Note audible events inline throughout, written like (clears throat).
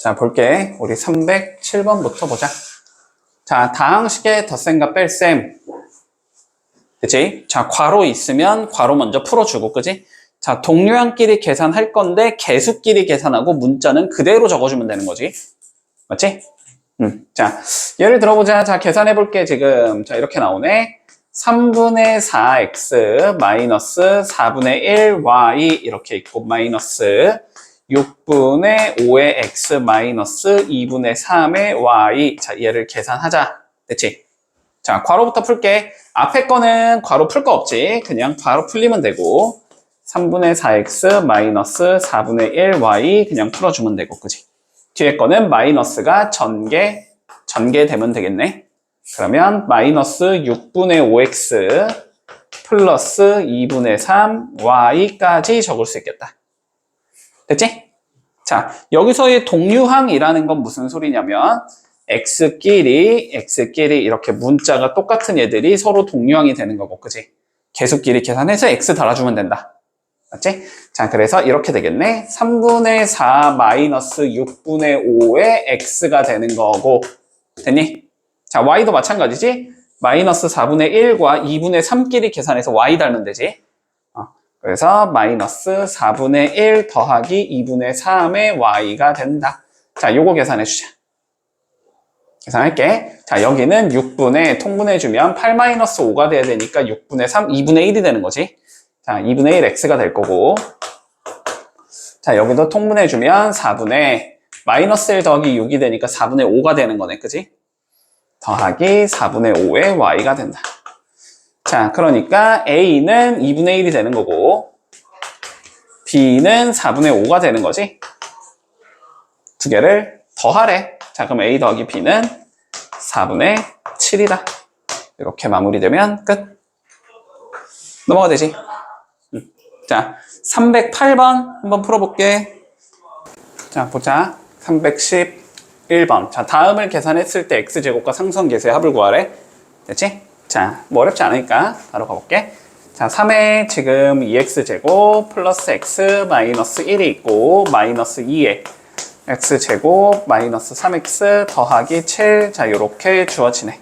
자, 볼게. 우리 307번부터 보자. 자, 다항식의 덧셈과 뺄셈. 그치? 자, 괄호 있으면 괄호 먼저 풀어주고, 그지? 자, 동료항끼리 계산할 건데 개수끼리 계산하고 문자는 그대로 적어주면 되는 거지. 맞지? 음, 자, 예를 들어보자. 자, 계산해볼게, 지금. 자, 이렇게 나오네. 3분의 4x 마이너스 4분의 1y 이렇게 있고 마이너스 6분의 5의 x 마이너스 2분의 3의 y 자 얘를 계산하자 됐지? 자 괄호부터 풀게 앞에 거는 괄호 풀 거 없지 그냥 괄호 풀리면 되고 3분의 4x 마이너스 4분의 1y 그냥 풀어주면 되고 그지? 뒤에 거는 마이너스가 전개 전개되면 되겠네 그러면 마이너스 6분의 5x 플러스 2분의 3 y까지 적을 수 있겠다. 됐지? 자, 여기서의 동류항이라는 건 무슨 소리냐면 x끼리 x끼리 이렇게 문자가 똑같은 애들이 서로 동류항이 되는 거고, 그지? 계수끼리 계산해서 x 달아주면 된다. 맞지? 자, 그래서 이렇게 되겠네. 3분의 4 마이너스 6분의 5의 x가 되는 거고, 됐니? 자, y도 마찬가지지? 마이너스 4분의 1과 2분의 3끼리 계산해서 y 달면 되지? 어, 그래서 마이너스 4분의 1 더하기 2분의 3의 y가 된다. 자, 요거 계산해 주자. 계산할게. 자, 여기는 6분의 통분해 주면 8 마이너스 5가 돼야 되니까 6분의 3, 2분의 1이 되는 거지. 자, 2분의 1 x가 될 거고. 자, 여기도 통분해 주면 4분의 마이너스 1 더하기 6이 되니까 4분의 5가 되는 거네. 그지? 더하기 4분의 5의 y가 된다. 자, 그러니까 a는 2분의 1이 되는 거고 b는 4분의 5가 되는 거지. 두 개를 더하래. 자, 그럼 a 더하기 b는 4분의 7이다. 이렇게 마무리되면 끝. 넘어가 되지. 음. 자, 308번 한번 풀어볼게. 자, 보자. 311번. 자, 다음을 계산했을 때 x제곱과 상수항계수의 합을 구하래. 됐지? 자, 뭐 어렵지 않으니까 바로 가볼게. 자, 3에 지금 2x제곱 플러스 x 마이너스 1이 있고 마이너스 2에 x제곱 마이너스 3x 더하기 7. 자, 요렇게 주어지네.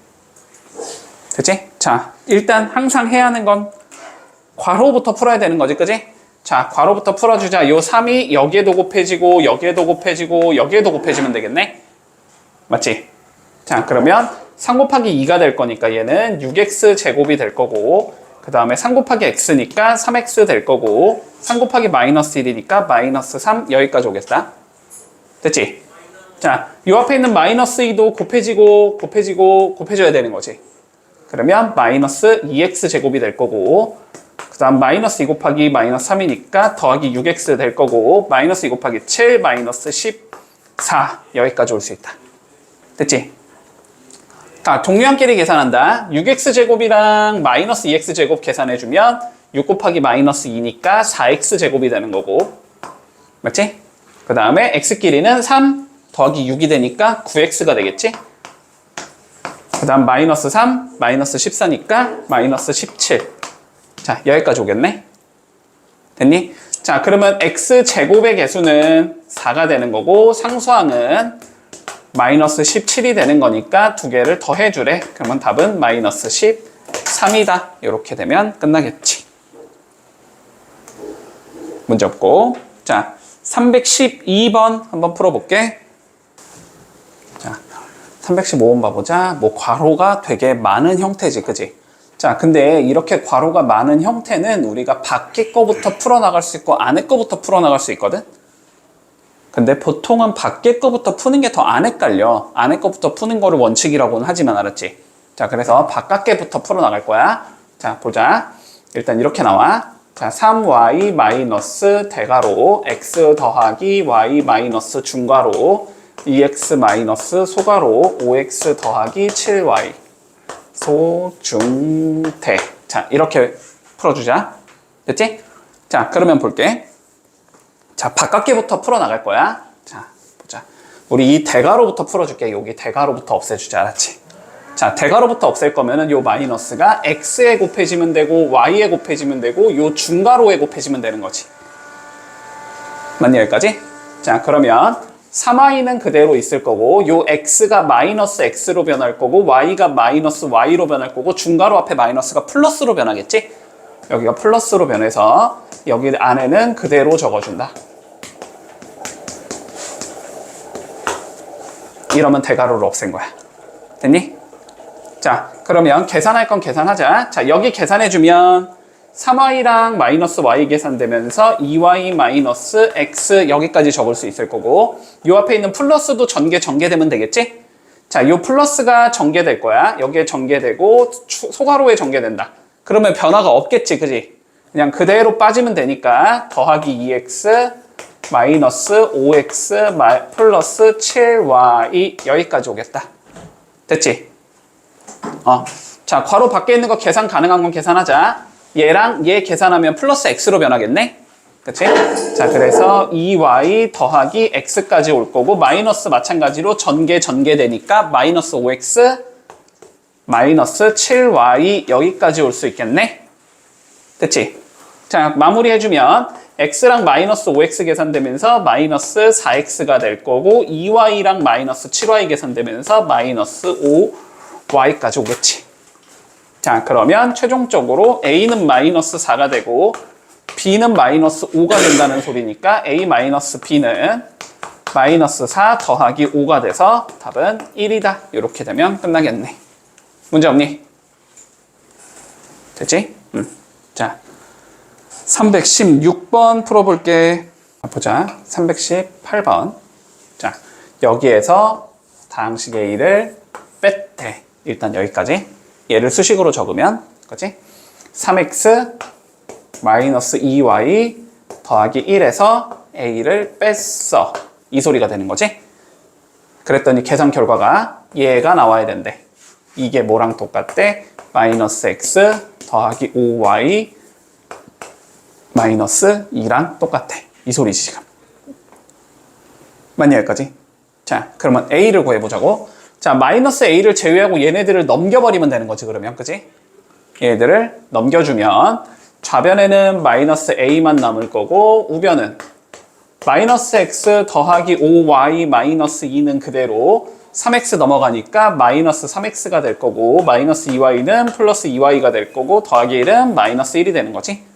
됐지? 자, 일단 항상 해야 하는 건 괄호부터 풀어야 되는 거지, 그지? 자, 괄호부터 풀어주자. 요 3이 여기에도 곱해지고, 여기에도 곱해지고, 여기에도 곱해지면 되겠네? 맞지? 자, 그러면 3 곱하기 2가 될 거니까 얘는 6x 제곱이 될 거고, 그 다음에 3 곱하기 x니까 3x 될 거고, 3 곱하기 마이너스 1이니까 마이너스 3 여기까지 오겠다. 됐지? 자, 요 앞에 있는 마이너스 2도 곱해지고, 곱해지고, 곱해져야 되는 거지. 그러면 마이너스 2x 제곱이 될 거고, 그 다음 마이너스 2 곱하기 마이너스 3이니까 더하기 6x 될 거고 마이너스 2 곱하기 7 마이너스 14 여기까지 올 수 있다. 됐지? 자, 동류항끼리 계산한다. 6x 제곱이랑 마이너스 2x 제곱 계산해주면 6 곱하기 마이너스 2니까 4x 제곱이 되는 거고 맞지? 그 다음에 x끼리는 3 더하기 6이 되니까 9x가 되겠지? 그 다음 마이너스 3 마이너스 14니까 마이너스 17 자, 여기까지 오겠네? 됐니? 자, 그러면 x제곱의 개수는 4가 되는 거고 상수항은 마이너스 17이 되는 거니까 두 개를 더해주래. 그러면 답은 마이너스 13이다. 이렇게 되면 끝나겠지. 문제 없고. 자, 312번 한번 풀어볼게. 자, 315번 봐보자. 뭐 괄호가 되게 많은 형태지, 그지? 자, 근데 이렇게 괄호가 많은 형태는 우리가 밖에 거부터 풀어나갈 수 있고 안에 거부터 풀어나갈 수 있거든? 근데 보통은 밖에 거부터 푸는 게 더 안 헷갈려. 안에 거부터 푸는 거를 원칙이라고는 하지만 알았지? 자, 그래서 바깥게부터 풀어나갈 거야. 자, 보자. 일단 이렇게 나와. 자, 3y 마이너스 대괄호 x 더하기 y 마이너스 중괄호 2x 마이너스 소괄호 5x 더하기 7y 소중대. 자, 이렇게 풀어주자. 됐지? 자, 그러면 볼게. 자, 바깥게부터 풀어나갈 거야. 자, 보자. 우리 이 대괄호부터 풀어줄게. 여기 대괄호부터 없애주자. 알았지? 자, 대괄호부터 없앨 거면은 요 마이너스가 x에 곱해지면 되고 y에 곱해지면 되고 요 중괄호에 곱해지면 되는 거지. 맞니 여기까지? 자, 그러면 3y는 그대로 있을 거고 요 x가 마이너스 x로 변할 거고 y가 마이너스 y로 변할 거고 중괄호 앞에 마이너스가 플러스로 변하겠지? 여기가 플러스로 변해서 여기 안에는 그대로 적어준다. 이러면 대괄호를 없앤 거야. 됐니? 자, 그러면 계산할 건 계산하자. 자, 여기 계산해주면 3y랑 마이너스 y 계산되면서 2y 마이너스 x 여기까지 적을 수 있을 거고 요 앞에 있는 플러스도 전개 전개되면 되겠지? 자, 요 플러스가 전개될 거야. 여기에 전개되고 추- 소괄호에 전개된다. 그러면 변화가 없겠지, 그지? 그냥 그대로 빠지면 되니까 더하기 2x 마이너스 5x 마- 플러스 7y 여기까지 오겠다. 됐지? 어. 자, 괄호 밖에 있는 거 계산 가능한 건 계산하자. 얘랑 얘 계산하면 플러스 x로 변하겠네? 그치? 자, 그래서 2y 더하기 x까지 올 거고, 마이너스 마찬가지로 전개 전개되니까 마이너스 5x 마이너스 7y 여기까지 올 수 있겠네? 됐지? 자, 마무리해주면 x랑 마이너스 5x 계산되면서 마이너스 4x가 될 거고 2y랑 마이너스 7y 계산되면서 마이너스 5y까지 오겠지. 자, 그러면 최종적으로 a는 마이너스 4가 되고 b는 마이너스 5가 된다는 소리니까 a 마이너스 b는 마이너스 4 더하기 5가 돼서 답은 1이다. 이렇게 되면 끝나겠네. 문제 없니? 됐지? 음. 자, 316번 풀어볼게. 보자. 318번. 자, 여기에서 다항식 A를 뺐대. 일단 여기까지. 얘를 수식으로 적으면, 그지? 3x 마이너스 2y 더하기 1에서 A를 뺐어. 이 소리가 되는 거지? 그랬더니 계산 결과가 얘가 나와야 된대. 이게 뭐랑 똑같대? 마이너스 x 더하기 5y 마이너스 2랑 똑같아. 이 소리지 지금. 맞니 여기까지? 자, 그러면 a를 구해보자고. 자, 마이너스 a를 제외하고 얘네들을 넘겨버리면 되는 거지 그러면, 그지? 얘들을 넘겨주면 좌변에는 마이너스 a만 남을 거고 우변은 마이너스 x 더하기 5y 마이너스 2는 그대로 3x 넘어가니까 마이너스 3x가 될 거고 마이너스 2y는 플러스 2y가 될 거고 더하기 1은 마이너스 1이 되는 거지.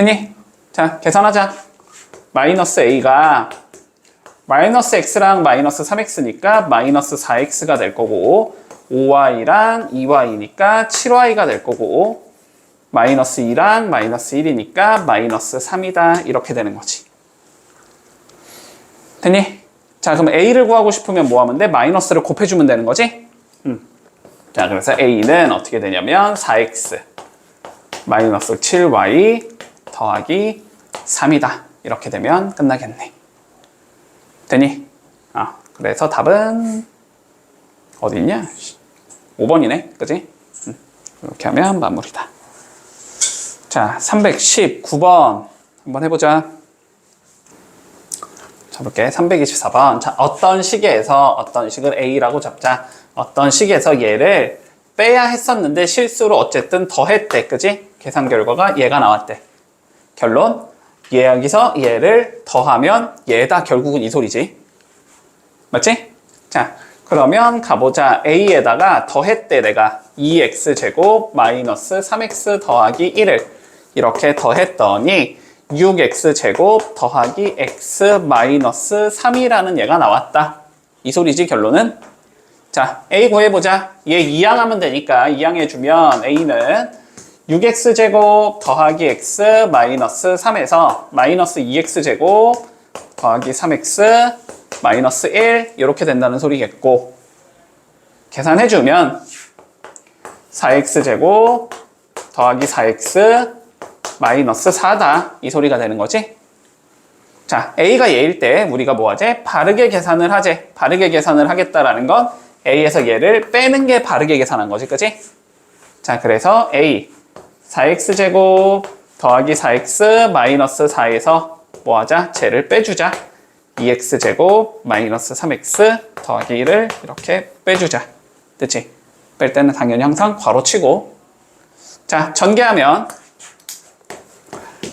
됐니? 자, 계산하자. 마이너스 a가 마이너스 x랑 마이너스 3x니까 마이너스 4x가 될 거고 5y랑 2y니까 7y가 될 거고 마이너스 2랑 마이너스 1이니까 마이너스 3이다 이렇게 되는 거지. 됐니? 자 그럼 a를 구하고 싶으면 뭐 하면 돼? 마이너스를 곱해주면 되는 거지? 음. 자 그래서 a는 어떻게 되냐면 4x 마이너스 7y 더하기 3이다 이렇게 되면 끝나겠네. 되니? 아 그래서 답은 어디 있냐? 5번이네 그지? 음. 이렇게 하면 마무리다. 자, 319번 한번 해보자. 잡을게. 324번. 자, 어떤 식에서 어떤 식을 A라고 잡자. 어떤 식에서 얘를 빼야 했었는데 실수로 어쨌든 더했대. 그지? 계산 결과가 얘가 나왔대. 결론. 얘 여기서 얘를 더하면 얘다. 결국은 이 소리지. 맞지? 자, 그러면 가보자. A에다가 더했대, 내가. 2x제곱 마이너스 3x 더하기 1을 이렇게 더했더니 6x제곱 더하기 x 마이너스 3이라는 얘가 나왔다. 이 소리지, 결론은? 자, A 구해보자. 얘 2항 하면 되니까 2항 해주면 A는 6x제곱 더하기 x 마이너스 3에서 마이너스 2x제곱 더하기 3x 마이너스 1 이렇게 된다는 소리겠고 계산해주면 4x제곱 더하기 4x 마이너스 4다 이 소리가 되는 거지 자 a가 얘일 때 우리가 뭐 하지? 바르게 계산을 하지 바르게 계산을 하겠다라는 건 a에서 얘를 빼는 게 바르게 계산한 거지 그지? 자 그래서 a 4x제곱 더하기 4x 마이너스 4에서 뭐 하자? 쟤를 빼주자 2x제곱 마이너스 3x 더하기 1을 이렇게 빼주자. 됐지? 뺄 때는 당연히 항상 괄호 치고 자 전개하면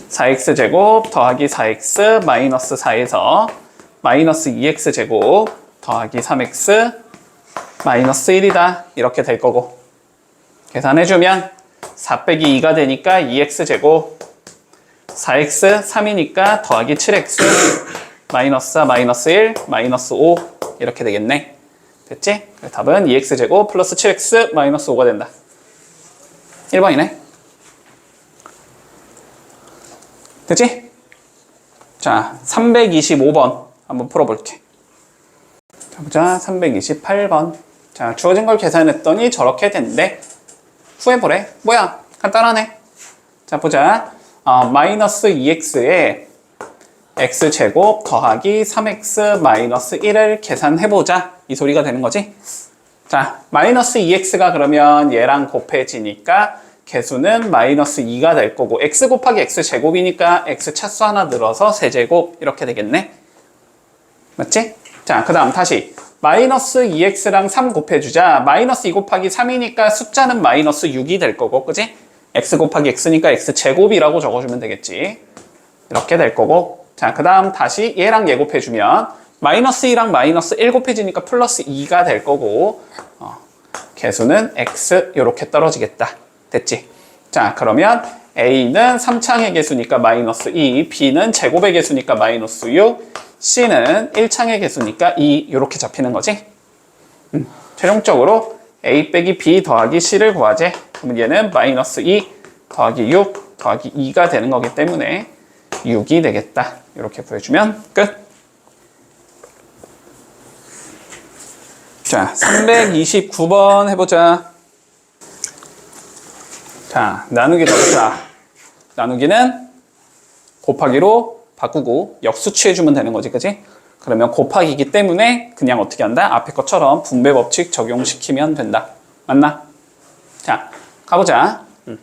4x제곱 더하기 4x 마이너스 4에서 마이너스 2x 제곱 더하기 3x 마이너스 1이다. 이렇게 될 거고. 계산해주면 4 빼기 2가 되니까 2x 제곱 4x 3이니까 더하기 7x 마이너스 4 마이너스 1 마이너스 5 이렇게 되겠네. 됐지? 답은 2x 제곱 플러스 7x 마이너스 5가 된다. 1번이네. 됐지? 자, 325번 한번 풀어볼게. 자, 보자. 328번. 자, 주어진 걸 계산했더니 저렇게 된대. 후해보래. 뭐야? 간단하네. 자, 보자. 어, 마이너스 2x에 x제곱 더하기 3x 마이너스 1을 계산해보자. 이 소리가 되는 거지? 자, 마이너스 2x가 그러면 얘랑 곱해지니까 개수는 마이너스 2가 될 거고 x 곱하기 x제곱이니까 x 차수 하나 늘어서 세제곱 이렇게 되겠네. 맞지? 자, 그 다음 다시 마이너스 2x랑 3 곱해주자. 마이너스 2 곱하기 3이니까 숫자는 마이너스 6이 될 거고, 그지? x 곱하기 x니까 x제곱이라고 적어주면 되겠지. 이렇게 될 거고. 자, 그 다음 다시 얘랑 얘 곱해주면 마이너스 2랑 마이너스 1 곱해지니까 플러스 2가 될 거고 어, 개수는 x 이렇게 떨어지겠다. 됐지? 자, 그러면 a는 3창의 개수니까 마이너스 2, b는 제곱의 개수니까 마이너스 6, c는 1창의 개수니까 2 이렇게 잡히는 거지. 음, 최종적으로 a 빼기 b 더하기 c를 구하재. 그러면 얘는 마이너스 2 더하기 6 더하기 2가 되는 거기 때문에 6이 되겠다. 이렇게 구해주면 끝. 자, 329번 해보자. 자, 나누기 더자 나누기는 곱하기로 바꾸고 역수치해주면 되는 거지, 그지? 그러면 곱하기이기 때문에 그냥 어떻게 한다? 앞에 것처럼 분배 법칙 적용시키면 된다. 맞나? 자, 가보자. 음.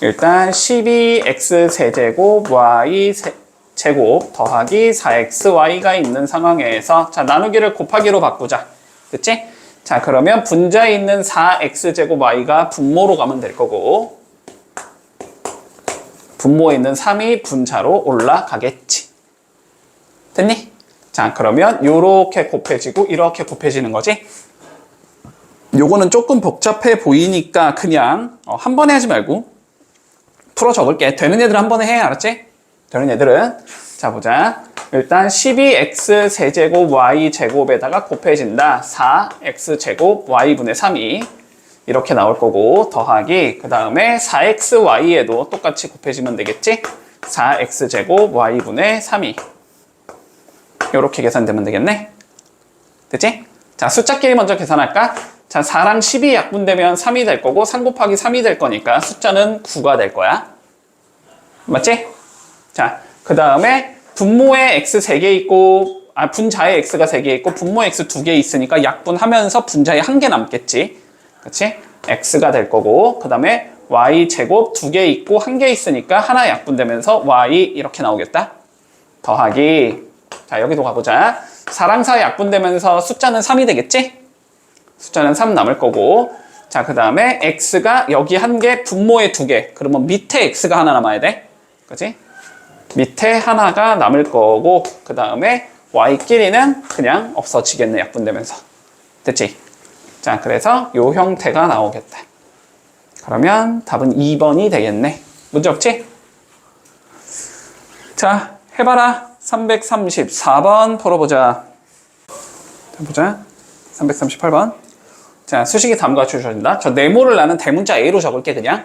일단 12x 세제곱 y 세, 제곱 더하기 4xy가 있는 상황에서 자 나누기를 곱하기로 바꾸자. 그치? 자 그러면 분자에 있는 4x제곱 y가 분모로 가면 될 거고 분모에 있는 3이 분자로 올라가겠지. 됐니? 자 그러면 이렇게 곱해지고 이렇게 곱해지는 거지. 요거는 조금 복잡해 보이니까 그냥 어, 한 번에 하지 말고 풀어 적을게. 되는 애들 한 번에 해. 알았지? 되는 애들은. 자, 보자. 일단 12x 세제곱 y 제곱에다가 곱해진다. 4x 제곱 y분의 3이 이렇게 나올 거고 더하기 그 다음에 4xy에도 똑같이 곱해지면 되겠지? 4x 제곱 y분의 3이 이렇게 계산되면 되겠네. 됐지? 자, 숫자끼리 먼저 계산할까? 자, 4랑 10이 약분되면 3이 될 거고 3 곱하기 3이 될 거니까 숫자는 9가 될 거야. 맞지? 자, 그 다음에 분모에 x 3개 있고 아, 분자에 x가 3개 있고 분모에 x 2개 있으니까 약분하면서 분자에 1개 남겠지. 그렇지? x가 될 거고 그 다음에 y 제곱 2개 있고 1개 있으니까 하나 약분되면서 y 이렇게 나오겠다. 더하기 자, 여기도 가보자. 4랑 4 약분되면서 숫자는 3이 되겠지? 숫자는 3 남을 거고 자, 그 다음에 x가 여기 한 개, 분모에 두 개. 그러면 밑에 x가 하나 남아야 돼. 그지? 밑에 하나가 남을 거고 그 다음에 y끼리는 그냥 없어지겠네. 약분되면서. 됐지? 자, 그래서 요 형태가 나오겠다. 그러면 답은 2번이 되겠네. 문제 없지? 자, 해봐라. 334번 풀어보자. 자, 보자. 338번. 자, 수식이 다음과 같이 주어진다. 저 네모를 나는 대문자 A로 적을게, 그냥.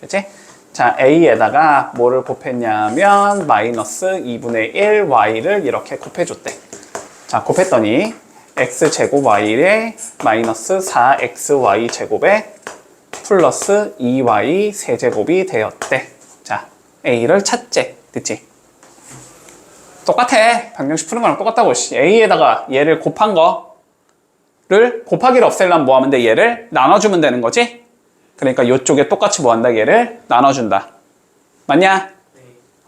됐지? 자, A에다가 뭐를 곱했냐면, 마이너스 2분의 1 Y를 이렇게 곱해줬대. 자, 곱했더니, X제곱 Y에 마이너스 4XY 제곱에 플러스 2Y 세제곱이 되었대. 자, A를 찾재. 됐지? 똑같아. 방정식 푸는 거랑 똑같다고. A에다가 얘를 곱한 거, 를 곱하기를 없애려면 뭐 하면 돼? 얘를 나눠주면 되는 거지? 그러니까 이쪽에 똑같이 뭐 한다? 얘를 나눠준다. 맞냐?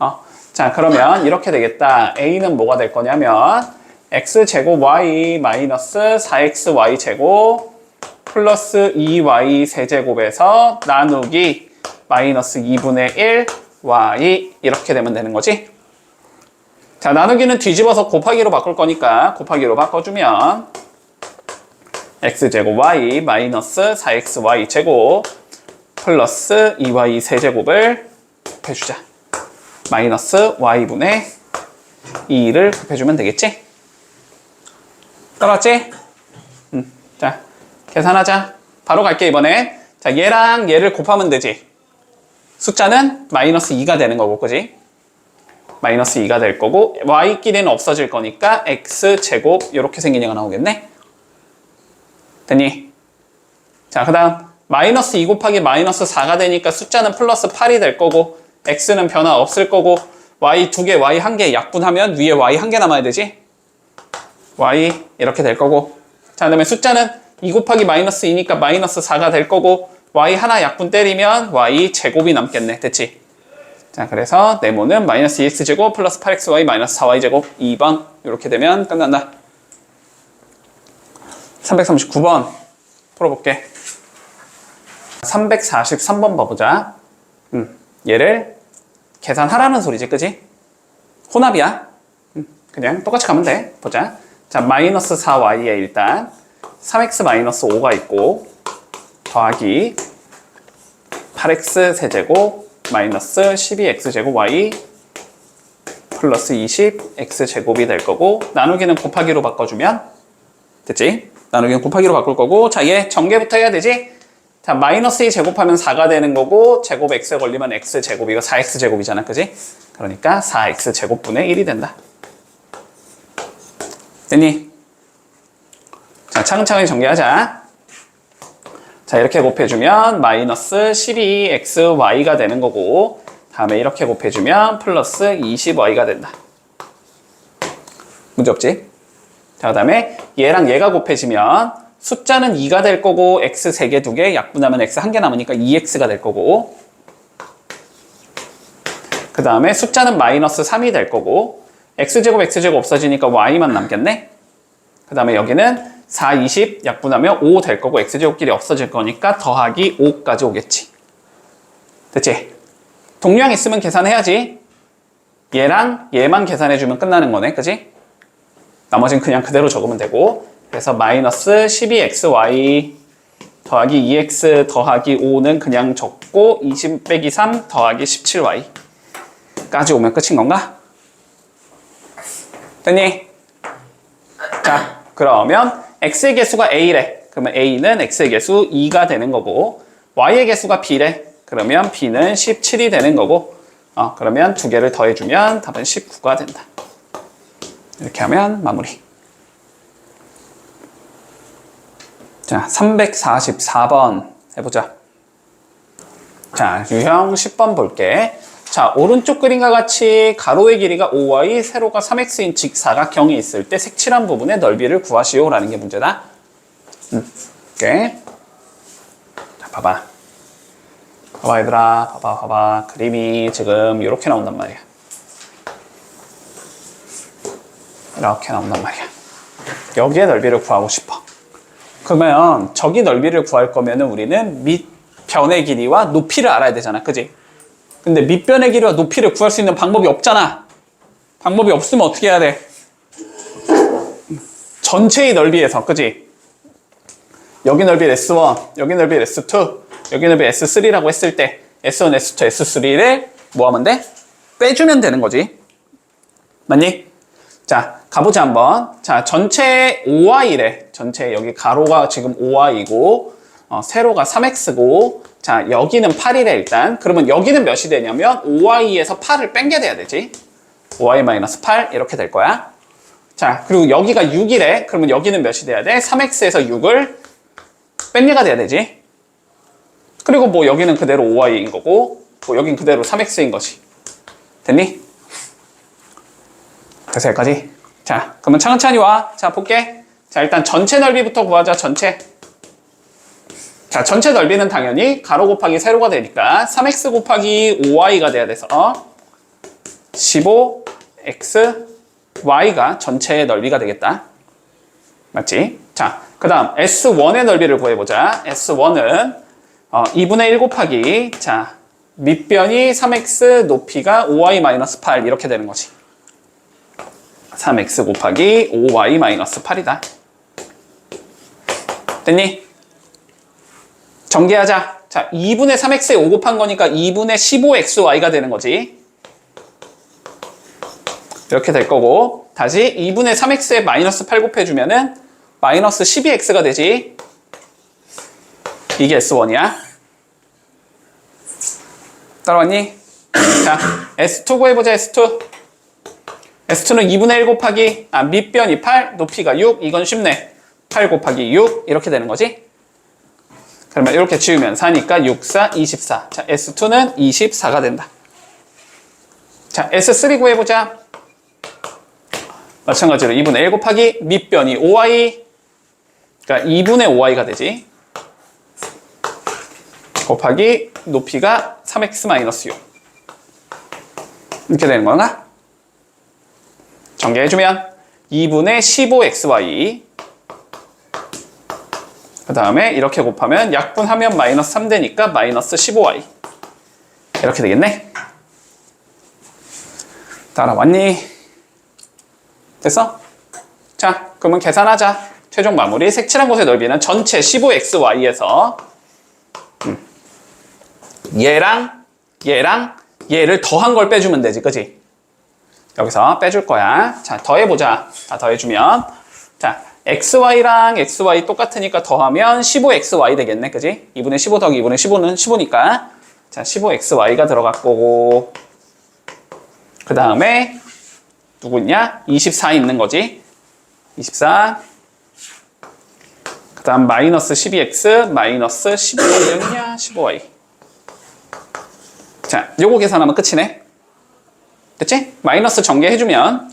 어. 자, 그러면 이렇게 되겠다. A는 뭐가 될 거냐면 x제곱 y 마이너스 4xy 제곱 플러스 2y 세제곱에서 나누기 마이너스 2분의 1 y 이렇게 되면 되는 거지? 자, 나누기는 뒤집어서 곱하기로 바꿀 거니까 곱하기로 바꿔주면 x제곱 y 마이너스 4xy 제곱 플러스 2y 세제곱을 곱해주자. 마이너스 y분의 2를 곱해주면 되겠지? 따라왔지? 음, 자, 계산하자. 바로 갈게, 이번에. 자, 얘랑 얘를 곱하면 되지. 숫자는 마이너스 2가 되는 거고, 그지? 마이너스 2가 될 거고, y끼리는 없어질 거니까 x제곱, 이렇게 생긴 얘가 나오겠네? 됐니? 자, 그 다음, 마이너스 2 곱하기 마이너스 4가 되니까 숫자는 플러스 8이 될 거고, x는 변화 없을 거고, y 두 개, y 한 개 약분하면 위에 y 한 개 남아야 되지? Y 이렇게 될 거고. 자 그다음에 숫자는 2 곱하기 마이너스 2니까 마이너스 4가 될 거고 y 하나 약분 때리면 y 제곱이 남겠네. 됐지? 자 그래서 네모는 마이너스 2x 제곱 플러스 8xy 마이너스 4y 제곱 2번. 이렇게 되면 끝난다. 339번 풀어볼게. 343번 봐보자. 음, 얘를 계산하라는 소리지 그지? 혼합이야. 음, 그냥 똑같이 가면 돼. 보자 자, 마이너스 4y에 일단 3x 마이너스 5가 있고 더하기 8x 세제곱 마이너스 12x 제곱 y 플러스 20 x 제곱이 될 거고 나누기는 곱하기로 바꿔주면 됐지? 나누기는 곱하기로 바꿀 거고 자, 얘 전개부터 해야 되지? 자, 마이너스 2 제곱하면 4가 되는 거고 제곱 x 걸리면 x 제곱 이거 4x 제곱이잖아, 그지? 그러니까 4x 제곱분의 1이 된다. 됐니? 자, 차근차근히 정리하자. 자, 이렇게 곱해주면 마이너스 12xy가 되는 거고 다음에 이렇게 곱해주면 플러스 20y가 된다. 문제 없지? 자, 그 다음에 얘랑 얘가 곱해지면 숫자는 2가 될 거고 x 3개, 2개, 약분하면 x 1개 남으니까 2x가 될 거고 그 다음에 숫자는 마이너스 3이 될 거고 x제곱 x제곱 없어지니까 y만 남겠네 그 다음에 여기는 4, 20 약분하면 5 될 거고 x제곱끼리 없어질 거니까 더하기 5까지 오겠지 됐지? 동량 있으면 계산해야지 얘랑 얘만 계산해주면 끝나는 거네 그지? 나머지는 그냥 그대로 적으면 되고 그래서 마이너스 12xy 더하기 2x 더하기 5는 그냥 적고 20 빼기 3 더하기 17y 까지 오면 끝인 건가? 됐니? 자, 그러면 x의 개수가 a래. 그러면 a는 x의 개수 2가 되는 거고 y의 개수가 b래. 그러면 b는 17이 되는 거고 어, 그러면 두 개를 더해주면 답은 19가 된다. 이렇게 하면 마무리. 자, 344번 해보자. 자, 유형 10번 볼게. 자, 오른쪽 그림과 같이 가로의 길이가 5y, 세로가 3x인 직사각형이 있을 때 색칠한 부분의 넓이를 구하시오. 라는 게 문제다. 음, 오케이. 자, 봐봐. 봐봐, 얘들아. 봐봐, 봐봐. 그림이 지금 이렇게 나온단 말이야. 이렇게 나온단 말이야. 여기에 넓이를 구하고 싶어. 그러면 저기 넓이를 구할 거면은 우리는 밑변의 길이와 높이를 알아야 되잖아. 그지? 근데 밑변의 길이와 높이를 구할 수 있는 방법이 없잖아. 방법이 없으면 어떻게 해야 돼? 전체의 넓이에서, 그지? 여기 넓이 S1, 여기 넓이 S2, 여기 넓이 S3라고 했을 때 S1, S2, S3를 뭐 하면 돼? 빼주면 되는 거지. 맞니? 자, 가보자 한번. 자, 전체 5y래. 전체 여기 가로가 지금 5y이고 어, 세로가 3x고 자, 여기는 8이래 일단. 그러면 여기는 몇이 되냐면 5y에서 8을 뺀게 돼야 되지. 5y-8 이렇게 될 거야. 자, 그리고 여기가 6이래. 그러면 여기는 몇이 돼야 돼? 3x에서 6을 뺀 얘가 돼야 되지. 그리고 뭐 여기는 그대로 5y인 거고 뭐 여긴 그대로 3x인 거지. 됐니? 그래서 여기까지. 자, 그러면 차근차근히 와. 자, 볼게. 자, 일단 전체 넓이부터 구하자, 전체. 자, 전체 넓이는 당연히 가로 곱하기 세로가 되니까 3x 곱하기 5y가 돼야 돼서 15x y가 전체의 넓이가 되겠다. 맞지? 자, 그 다음 S1의 넓이를 구해보자. S1은 어, 2분의 1 곱하기 자 밑변이 3x 높이가 5y-8 이렇게 되는 거지. 3x 곱하기 5y 마이너스 8이다. 됐니? 전개하자. 자, 2분의 3x에 5 곱한 거니까 2분의 15xy가 되는 거지. 이렇게 될 거고 다시 2분의 3x에 마이너스 8 곱해주면은 마이너스 12x가 되지. 이게 S1이야. 따라왔니? (clears throat) 자, S2 구해보자, S2. S2는 2분의 1 곱하기, 아, 밑변이 8, 높이가 6. 이건 쉽네. 8 곱하기 6. 이렇게 되는 거지. 그러면 이렇게 지우면 4니까 6, 4, 24. 자, S2는 24가 된다. 자, S3 구해보자. 마찬가지로 2분의 1 곱하기 밑변이 5y. 그러니까 2분의 5y가 되지. 곱하기 높이가 3x-6 이렇게 되는 건가? 전개해주면 2분의 15xy 그 다음에 이렇게 곱하면 약분하면 마이너스 3 되니까 마이너스 15y 이렇게 되겠네 따라왔니? 됐어? 자 그러면 계산하자 최종 마무리 색칠한 곳의 넓이는 전체 15xy에서 얘랑 얘랑 얘를 더한 걸 빼주면 되지, 그지? 여기서 빼줄 거야. 자, 더해보자. 자, 더해주면 자, xy랑 xy 똑같으니까 더하면 15xy 되겠네, 그지? 2분의 15 더하기 2분의 15는 15니까 자, 15xy가 들어갈 거고 그 다음에 누구 있냐? 24 있는 거지. 24. 그 다음 마이너스 12x 마이너스 15y 여기냐? 15y. 자, 요거 계산하면 끝이네. 됐지? 마이너스 전개해주면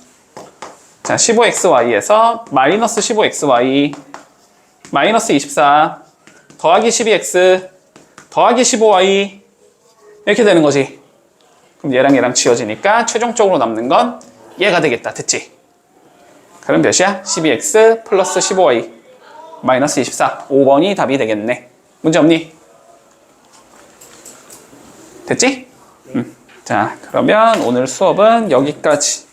자, 15xy에서 마이너스 15xy 마이너스 24 더하기 12x 더하기 15y 이렇게 되는 거지. 그럼 얘랑 얘랑 지워지니까 최종적으로 남는 건 얘가 되겠다. 됐지? 그럼 몇이야? 12x 플러스 15y 마이너스 24 5번이 답이 되겠네. 문제 없니? 됐지? 음. 자, 그러면 오늘 수업은 여기까지.